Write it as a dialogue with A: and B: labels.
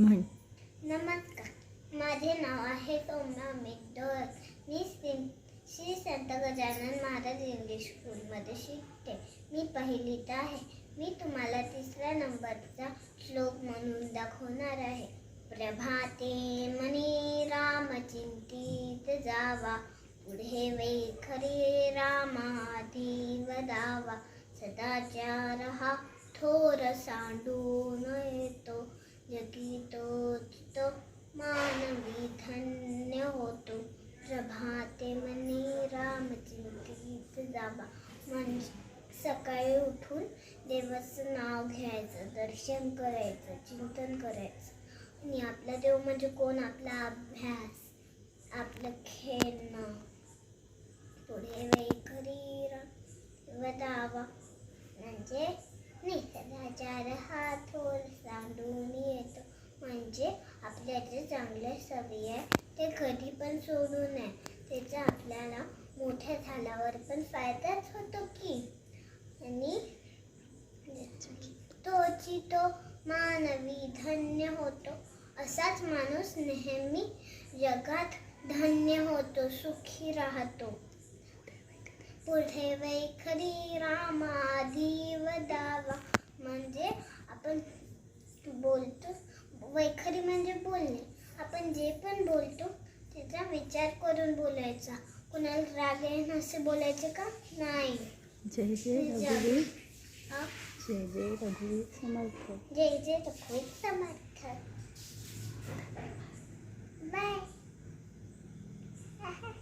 A: म्हण
B: नमस्कार. माझे नाव आहे सोमना मेघडोळ मी श्री श्री संत गजानन महाराज इंग्लिश स्कूलमध्ये शिकते. मी पहिलीत आहे. मी तुम्हाला तिसऱ्या नंबरचा श्लोक म्हणून दाखवणार आहे. प्रभाते मनी राम चिंतित जावा. पुढे वैखरी रामाधी वदावा सदाचार हा थोर सांडू जगी तो मानवी धन्य होतो प्रभाते मनी राम चिंतित जाबा म्हणजे सकाळी उठून देवाचं नाव घ्यायचं दर्शन करायचं चिंतन करायचं. आणि आपला देव म्हणजे कोण? आपला अभ्यास आपलं खेळणं. पुढे वैखरी दावा म्हणजे निसर्गाचार हा थोर येतो म्हणजे आपल्या जे चांगल्या सवयी आहे ते कधी पण सोडू नये. त्याचा आपल्याला मोठ्या झाल्यावर पण फायदाच होतो की. आणि तोची तो मानवी धन्य होतो. असाच माणूस नेहमी जगात धन्य होतो सुखी राहतो. पुढे वैखरी रामाधी दावा. म्हणजे आपण बोलतो वैखरी म्हणजे बोलणे. आपण जे पण बोलतो त्याचा विचार करून बोलायचा. कुणाला राग येईन असे बोलायचे का? नाही.
A: जय जय रघुवीर? जय जय रघुवीर समर्थ.
B: जय जय रघुवीर समर्थ.